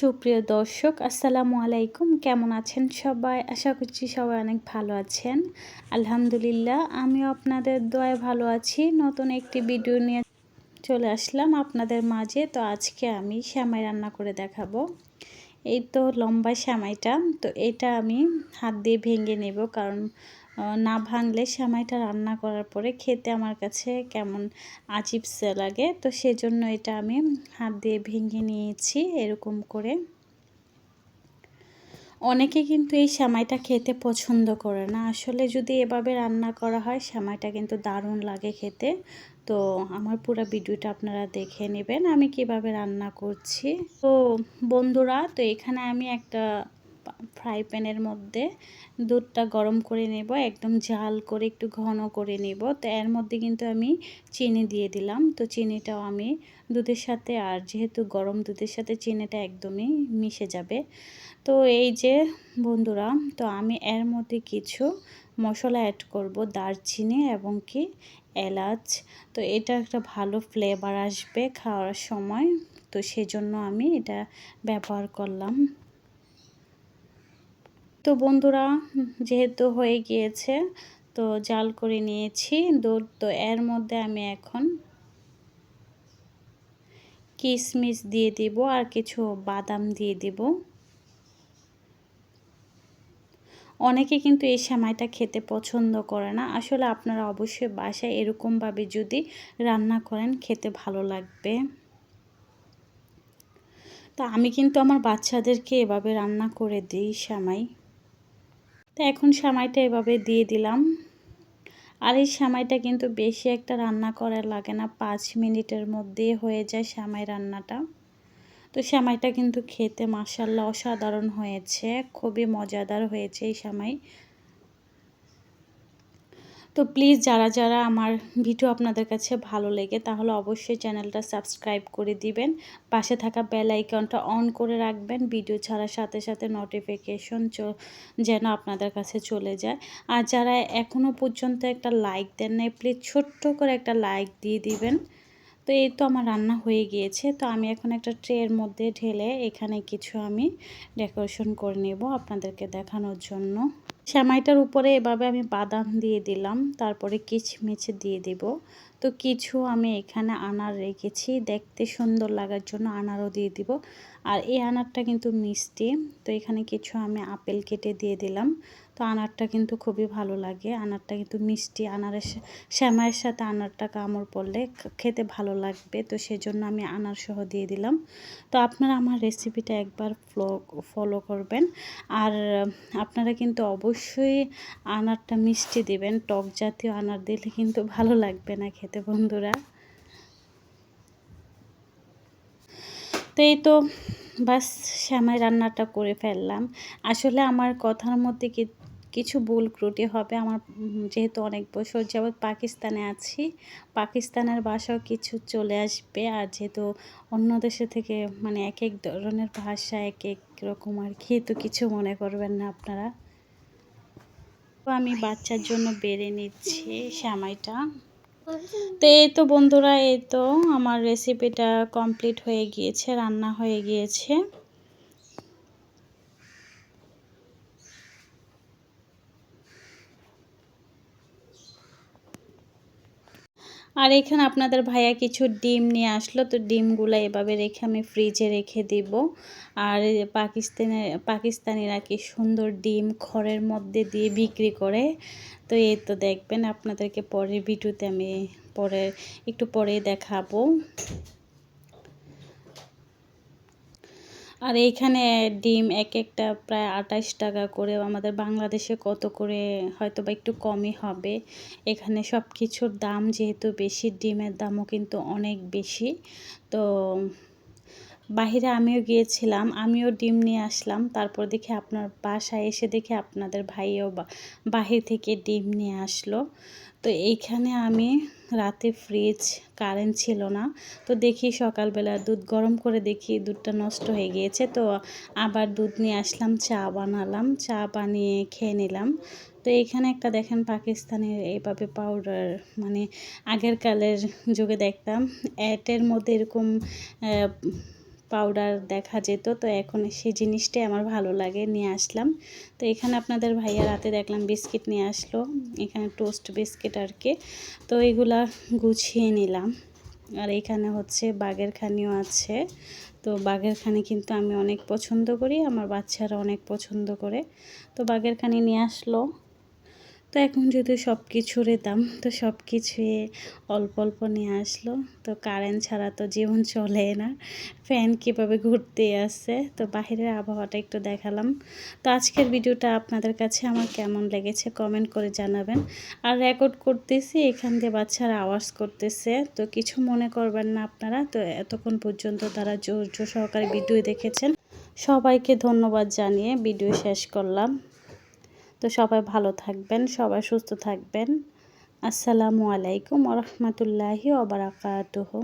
সুপ্রিয় দর্শক, আসসালামু আলাইকুম। কেমন আছেন সবাই? আশা করছি সবাই অনেক ভালো আছেন। আলহামদুলিল্লাহ, আমিও আপনাদের দোয়ায় ভালো আছি। নতুন একটি ভিডিও নিয়ে চলে আসলাম আপনাদের মাঝে। তো আজকে আমি শ্যামাই রান্না করে দেখাবো। এই তো লম্বা শ্যামাইটা, তো এটা আমি হাত দিয়ে ভেঙে নেব কারণ না ভাঙলে সেমাইটা রান্না করার পরে খেতে আমার কাছে কেমন আচিপসে লাগে। তো সেজন্য এটা আমি হাত দিয়ে ভেঙে নিয়েছি এরকম করে। অনেকে কিন্তু এই সেমাইটা খেতে পছন্দ করে না। আসলে যদি এভাবে রান্না করা হয়, সেমাইটা কিন্তু দারুণ লাগে খেতে। তো আমার পুরো ভিডিওটা আপনারা দেখে নেবেন আমি কীভাবে রান্না করছি। তো বন্ধুরা, তো এখানে আমি একটা ফ্রাই প্যানের মধ্যে দুধটা গরম করে নেব, একদম জাল করে একটু ঘন করে নেব। তো এর মধ্যে কিন্তু আমি চিনি দিয়ে দিলাম। তো চিনিটাও আমি দুধের সাথে আর যেহেতু গরম দুধের সাথে চিনিটা একদমই মিশে যাবে। তো এই যে বন্ধুরা, তো আমি এর মধ্যে কিছু মশলা অ্যাড করব, দারচিনি এবং কি এলাচ। তো এটা একটা ভালো ফ্লেভার আসবে খাওয়ার সময়। তো সেজন্য আমি এটা ব্যবহার করলাম। তো বন্ধুরা, যেহেতু হয়ে গিয়েছে, তো জাল করে নিয়েছি। দুধ তো এর মধ্যে আমি এখন কিশমিশ দিয়ে দিব আর কিছু বাদাম দিয়ে দিব। অনেকে কিন্তু এই সেমাইটা খেতে পছন্দ করে না। আসলে আপনারা অবশ্যই বাসায় এরকমভাবে যদি রান্না করেন, খেতে ভালো লাগবে। তা আমি কিন্তু আমার বাচ্চাদেরকে এভাবে রান্না করে দিই সেমাই। তো এখন সামাইটা এভাবে দিয়ে দিলাম। আর এই সামাইটা কিন্তু বেশি একটা রান্না করার লাগে না, পাঁচ মিনিটের মধ্যে হয়ে যায় সামাই রান্নাটা। তো সামাইটা কিন্তু খেতে মাসাল্লা অসাধারণ হয়েছে, খুবই মজাদার হয়েছে এই সামাই। তো প্লিজ যারা যারা আমার ভিডিও আপনাদের কাছে ভালো লেগে, তাহলে অবশ্যই চ্যানেলটা সাবস্ক্রাইব করে দিবেন। পাশে থাকা বেল আইকনটা অন করে রাখবেন। ভিডিও ছাড়ার সাথে সাথে নোটিফিকেশন যেন আপনাদের কাছে চলে যায়। আর যারা এখনও পর্যন্ত একটা লাইক দেন নাই প্লিজ ছোট্ট করে একটা লাইক দিয়ে দিবেন। তো এই তো আমার রান্না হয়ে গিয়েছে। তো আমি এখন একটা ট্রের মধ্যে ঢেলে এখানে কিছু আমি ডেকোরেশন করে নেব আপনাদেরকে দেখানোর জন্য। সেমাইটার উপরে এভাবে আমি বাদাম দিয়ে দিলাম, তারপরে কিচমিচ দিয়ে দিব। তো কিছু আমি এখানে আনার রেখেছি, দেখতে সুন্দর লাগার জন্য আনারও দিয়ে দিব। আর এই আনারটা কিন্তু মিষ্টি, তো এখানে কিছু আমি আপেল কেটে দিয়ে দিলাম। তো আনারটা কিন্তু খুবই ভালো লাগে, আনারটা কিন্তু মিষ্টি। আনারের শ্যামাইয়ের সাথে আনারটা কামড় পড়লে খেতে ভালো লাগবে, তো সেজন্য আমি আনার সহ দিয়ে দিলাম। তো আপনারা আমার রেসিপিটা একবার ফলো ফলো করবেন। আর আপনারা কিন্তু অবশ্যই আনারটা মিষ্টি দিবেন, টক জাতীয় আনার দিলে কিন্তু ভালো লাগবে না খেতে বন্ধুরা। তো এই তো বাস, শ্যামাই রান্নাটা করে ফেললাম। আসলে আমার কথার মধ্যে কি, কিছু ভুল ক্রুটি হবে, আমার যেহেতু অনেক বছর যাবৎ পাকিস্তানে আছি, পাকিস্তানের ভাষাও কিছু চলে আসবে। আর যেহেতু অন্য দেশে থেকে মানে এক এক ধরনের ভাষা, এক এক রকম আর কি, তো কিছু মনে করবেন না আপনারা। তো আমি বাচ্চার জন্য বেড়ে নিচ্ছি শ্যামাইটা। তো এই তো বন্ধুরা, এই তো আমার রেসিপিটা কমপ্লিট হয়ে গিয়েছে, রান্না হয়ে গিয়েছে। আর এখানে আপনাদের ভাইয়া কিছু ডিম নিয়ে আসলো, তো ডিমগুলো এভাবে রেখে আমি ফ্রিজে রেখে দিব। আর পাকিস্তানের পাকিস্তানিরা কি সুন্দর ডিম খড়ের মধ্যে দিয়ে বিক্রি করে, তো এই তো দেখবেন, আপনাদেরকে পরের ভিডিওতে আমি পরে, একটু পরে দেখাবো। আর এইখানে ডিম এক একটা প্রায় আঠাশ টাকা করে আমাদের বাংলাদেশে কত করে হয়তো বা একটু কমই হবে। এখানে সব কিছুর দাম যেহেতু বেশি, ডিমের দামও কিন্তু অনেক বেশি। তো বাহিরে আমিও গিয়েছিলাম, আমিও ডিম নিয়ে আসলাম। তারপর দেখে আপনার বাসায় এসে দেখে আপনাদের ভাইও বাহির থেকে ডিম নিয়ে আসলো। তো এইখানে আমি রাতে ফ্রিজ কারেন্ট ছিল না। তো দেখি সকালবেলা দুধ গরম করে দেখি দুধটা নষ্ট হয়ে গিয়েছে। তো আবার দুধ নিয়ে আসলাম, চা বানালাম, চা বানিয়ে খেয়ে নিলাম। তো এখানে একটা দেখেন পাকিস্তানের এইভাবে পাউডার মানে আগের কালের যুগে দেখতাম। অ্যাটের মধ্যে এরকম পাউডার দেখা যেত, তো এখন সেই জিনিসটাই আমার ভালো লাগে, নিয়ে আসলাম। তো এখানে আপনাদের ভাইয়া রাতে দেখলাম বিস্কিট নিয়ে আসলো, এখানে টোস্ট বিস্কিট আর কি তো এগুলা গুছিয়ে নিলাম। আর এখানে হচ্ছে বাগের খানিও আছে। তো বাঘের খানি কিন্তু আমি অনেক পছন্দ করি, আমার বাচ্চারা অনেক পছন্দ করে। তো বাঘের খানি নিয়ে আসলো। তো এখন যদি সব কিছুরই দাম, তো সব কিছুই অল্প অল্প নিয়ে আসলো। তো কারেন্ট ছাড়া তো জীবন চলে না। ফ্যান কীভাবে ঘুরতে আসছে তো বাহিরের আবহাওয়াটা একটু দেখালাম। তো আজকের ভিডিওটা আপনাদের কাছে আমার কেমন লেগেছে কমেন্ট করে জানাবেন। আর রেকর্ড করতেছি, এখান দিয়ে বাচ্চারা আওয়াজ করতেছে। তো কিছু মনে করবেন না আপনারা। তো এতক্ষণ পর্যন্ত তারা জোর জোর সহকারে ভিডিও দেখেছেন। সবাইকে ধন্যবাদ জানিয়ে ভিডিও শেষ করলাম। তো সবাই ভালো থাকবেন সবাই সুস্থ থাকবেন। আসসালামু আলাইকুম রহমতুল্লাহি ওবরাকাতুহু